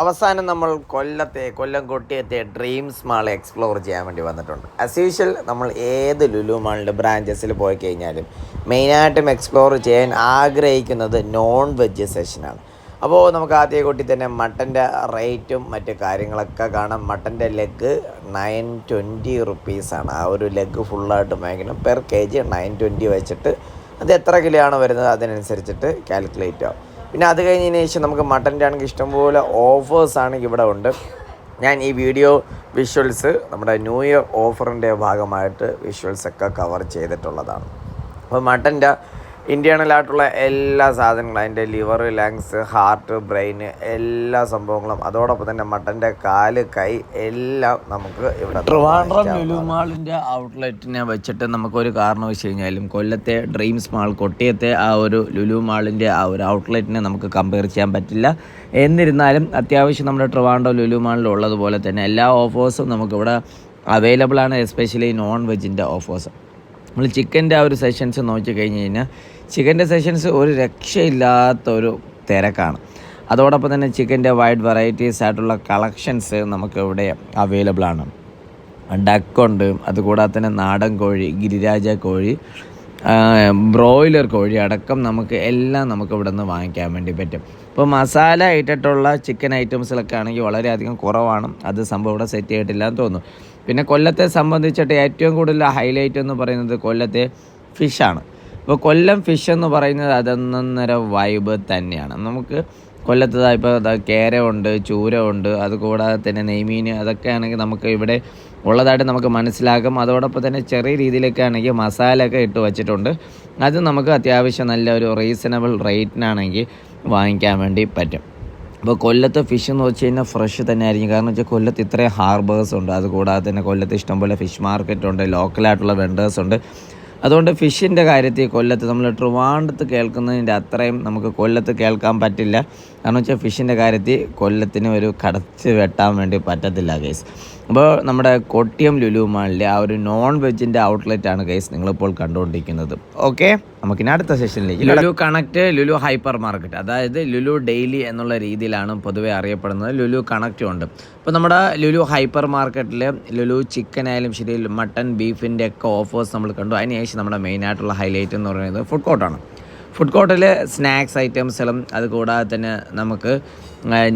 അവസാനം നമ്മൾ കൊല്ലത്തെ കൊല്ലം കൊട്ടിയത്തെ ഡ്രീംസ് മാൾ എക്സ്പ്ലോർ ചെയ്യാൻ വേണ്ടി വന്നിട്ടുണ്ട്. ആസ് യൂഷ്വൽ നമ്മൾ ഏത് ലുലു മാളിന്റെ ബ്രാഞ്ചസിൽ പോയി കഴിഞ്ഞാലും മെയിനായിട്ടും എക്സ്പ്ലോർ ചെയ്യാൻ ആഗ്രഹിക്കുന്നത് നോൺ വെജ് സെഷനാണ് അപ്പോൾ നമുക്ക് ആദ്യ കൂട്ടി തന്നെ മട്ടന്റെ റേറ്റും മറ്റു കാര്യങ്ങളൊക്കെ കാണാം. മട്ടന്റെ ലെഗ് നയൻ ട്വന്റി റുപ്പീസാണ് ആ ഒരു ലെഗ് ഫുള്ളായിട്ട് വാങ്ങിക്കണം per K G nine twenty വെച്ചിട്ട് അത് എത്ര കിലോ ആണ് വരുന്നത്? അതിനനുസരിച്ചിട്ട് കാൽക്കുലേറ്റ് ആവും പിന്നെ അത് കഴിഞ്ഞതിന് ശേഷം നമുക്ക് മട്ടന്റെ ആണെങ്കിൽ ഇഷ്ടംപോലെ ഓഫേഴ്സാണ് ഇവിടെ ഉണ്ട്. ഞാൻ ഈ വീഡിയോ വിഷ്വൽസ് നമ്മുടെ ന്യൂ ഇയർ ഓഫറിന്റെ ഭാഗമായിട്ട് വിഷ്വൽസ് ഒക്കെ കവർ ചെയ്തിട്ടുള്ളതാണ്. അപ്പോൾ മട്ടന്റെ ഇന്റേർണൽ ആയിട്ടുള്ള എല്ലാ സാധനങ്ങളും അതിന്റെ ലിവർ ലങ്സ് ഹാർട്ട് ബ്രെയിൻ എല്ലാ സംഭവങ്ങളും അതോടൊപ്പം തന്നെ മട്ടന്റെ കാൽ കൈ എല്ലാം നമുക്ക് ഇവിടെ ട്രിവാൻഡ്രം ലുലു മാളിന്റെ ഔട്ട്ലെറ്റിനെ വെച്ചിട്ട് നമുക്കൊരു കാരണം വെച്ച് കഴിഞ്ഞാലും കൊല്ലത്തെ ഡ്രീംസ് മാൾ കൊട്ടിയത്തെ ആ ഒരു ലുലു മാളിന്റെ ആ ഒരു ഔട്ട്ലെറ്റിനെ നമുക്ക് കമ്പയർ ചെയ്യാൻ പറ്റില്ല. എന്നിരുന്നാലും അത്യാവശ്യം നമ്മുടെ ട്രിവാൻഡ്രം ലുലു മാളിൽ ഉള്ളതുപോലെ തന്നെ എല്ലാ ഓഫേഴ്സും നമുക്കിവിടെ അവൈലബിൾ ആണ് എസ്പെഷ്യലി നോൺ വെജിന്റെ ഓഫേഴ്സ് നമ്മൾ ചിക്കന്റെ ആ ഒരു സെഷൻസ് നോക്കി കഴിഞ്ഞ് കഴിഞ്ഞാൽ ചിക്കന്റെ സെഷൻസ് ഒരു രക്ഷയില്ലാത്ത ഒരു തിരക്കാണ്. അതോടൊപ്പം തന്നെ ചിക്കന്റെ വൈഡ് വെറൈറ്റീസ് ആയിട്ടുള്ള കളക്ഷൻസ് നമുക്ക് ഇവിടെ അവൈലബിൾ ആണ്. ഡക്കുണ്ട് അതുകൂടാതെ തന്നെ നാടൻ കോഴി ഗിരിരാജ കോഴി ബ്രോയിലർ കോഴി അടക്കം നമുക്ക് എല്ലാം നമുക്ക് ഇവിടെ നിന്ന് വാങ്ങിക്കാൻ വേണ്ടി പറ്റും. ഇപ്പോൾ മസാല ഇട്ടിട്ടുള്ള ചിക്കൻ ഐറ്റംസിലൊക്കെ ആണെങ്കിൽ വളരെയധികം കുറവാണ്. അത് സംഭവം ഇവിടെ സെറ്റ് ചെയ്തിട്ടില്ല എന്ന് തോന്നുന്നു. പിന്നെ കൊല്ലത്തെ സംബന്ധിച്ചിട്ട് ഏറ്റവും കൂടുതൽ ഹൈലൈറ്റ് എന്ന് പറയുന്നത് കൊല്ലത്തെ ഫിഷാണ് ഇപ്പോൾ കൊല്ലം ഫിഷ് എന്ന് പറയുന്നത് അതൊന്നൊന്നര വൈബ് തന്നെയാണ്. നമുക്ക് കൊല്ലത്ത് ഇപ്പോൾ കേര ഉണ്ട് ചൂര ഉണ്ട് അതുകൂടാതെ തന്നെ നെയ്മീൻ അതൊക്കെ ആണെങ്കിൽ നമുക്ക് ഇവിടെ ഉള്ളതായിട്ട് നമുക്ക് മനസ്സിലാക്കും അതോടൊപ്പം തന്നെ ചെറിയ രീതിയിലൊക്കെ ആണെങ്കിൽ മസാല ഒക്കെ ഇട്ട് വച്ചിട്ടുണ്ട്. അത് നമുക്ക് അത്യാവശ്യം നല്ല ഒരു റീസണബിൾ റേറ്റിനാണെങ്കിൽ വാങ്ങിക്കാൻ വേണ്ടി പറ്റും. അപ്പോൾ കൊല്ലത്ത് ഫിഷ് എന്ന് വെച്ച് കഴിഞ്ഞാൽ ഫ്രഷ് തന്നെ ആയിരിക്കും കാരണം വെച്ചാൽ കൊല്ലത്ത് ഇത്രയും ഹാർബേഴ്സ് ഉണ്ട്. അതുകൂടാതെ തന്നെ കൊല്ലത്ത് ഇഷ്ടംപോലെ ഫിഷ് മാർക്കറ്റ് ഉണ്ട്. ലോക്കലായിട്ടുള്ള വെണ്ടേഴ്സ് ഉണ്ട്. അതുകൊണ്ട് ഫിഷിന്റെ കാര്യത്തിൽ കൊല്ലത്ത് നമ്മൾ ട്രിവാണ്ടത്ത് കേൾക്കുന്നതിന്റെ അത്രയും നമുക്ക് കൊല്ലത്ത് കേൾക്കാൻ പറ്റില്ല. കാരണം വെച്ചാൽ ഫിഷിന്റെ കാര്യത്തിൽ കൊല്ലത്തിന് ഒരു കടച്ച് വെട്ടാൻ വേണ്ടി പറ്റത്തില്ല കേസ് അപ്പോൾ നമ്മുടെ കൊട്ടിയം ലുലു മാളിലെ ആ ഒരു നോൺ വെജിന്റെ ഔട്ട്ലെറ്റ് ആണ് ഗൈസ് നിങ്ങളിപ്പോൾ കണ്ടുകൊണ്ടിരിക്കുന്നത്. ഓക്കെ നമുക്കിനി അടുത്ത സെഷനിലേക്ക് Lulu connect Lulu hyper market അതായത് ലുലു ഡെയിലി എന്നുള്ള രീതിയിലാണ് പൊതുവെ അറിയപ്പെടുന്നത്. ലുലു കണക്റ്റും ഉണ്ട്. അപ്പോൾ നമ്മുടെ ലുലു ഹൈപ്പർ മാർക്കറ്റിൽ ലുലു ചിക്കൻ ആയാലും ശരി മട്ടൺ ബീഫിന്റെ ഒക്കെ ഓഫേഴ്സ് നമ്മൾ കണ്ടു. അതിനുശേഷം നമ്മുടെ മെയിൻ ആയിട്ടുള്ള ഹൈലൈറ്റ് എന്ന് പറയുന്നത് ഫുഡ് കോർട്ടാണ് ഫുഡ് കോർട്ടിൽ സ്നാക്സ് ഐറ്റംസുകളും അതുകൂടാതെ തന്നെ നമുക്ക്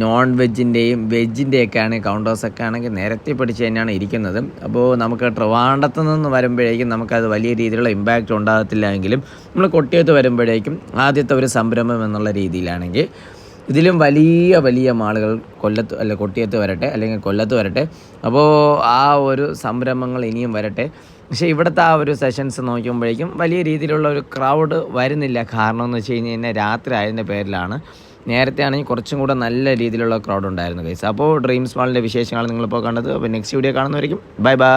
നോൺ വെജിന്റെയും വെജിന്റെയൊക്കെ ആണെങ്കിൽ കൗണ്ടേഴ്സൊക്കെ ആണെങ്കിൽ നിരത്തി പിടിച്ച് തന്നെയാണ് ഇരിക്കുന്നത്. അപ്പോൾ നമുക്ക് ട്രിവാണ്ടത്ത് നിന്ന് വരുമ്പോഴേക്കും നമുക്കത് വലിയ രീതിയിലുള്ള ഇമ്പാക്റ്റ് ഉണ്ടാകത്തില്ല എങ്കിലും നമ്മൾ കൊട്ടിയത്ത് വരുമ്പോഴേക്കും ആദ്യത്തെ ഒരു സംരംഭം എന്നുള്ള രീതിയിലാണെങ്കിൽ ഇതിലും വലിയ വലിയ മാളുകൾ കൊല്ലത്ത് അല്ല കൊട്ടിയത്ത് വരട്ടെ അല്ലെങ്കിൽ കൊല്ലത്ത് വരട്ടെ. അപ്പോൾ ആ ഒരു സംരംഭങ്ങൾ ഇനിയും വരട്ടെ. പക്ഷേ ഇവിടുത്തെ ആ ഒരു സെഷൻസ് നോക്കുമ്പോഴേക്കും വലിയ രീതിയിലുള്ള ഒരു ക്രൗഡ് വരുന്നില്ല. കാരണം എന്ന് വെച്ച് കഴിഞ്ഞ് കഴിഞ്ഞാൽ രാത്രി ആയതിന്റെ പേരിലാണ്. നേരത്തെ ആണെങ്കിൽ കുറച്ചും കൂടെ നല്ല രീതിയിലുള്ള ക്രൗഡ് ഉണ്ടായിരുന്നു കേസ് അപ്പോൾ ഡ്രീംസ് മാളിന്റെ വിശേഷങ്ങൾ നിങ്ങളിപ്പോൾ കണ്ടത്. അപ്പോൾ നെക്സ്റ്റ് വീഡിയോ കാണുന്നവരിക്കും. Bye bye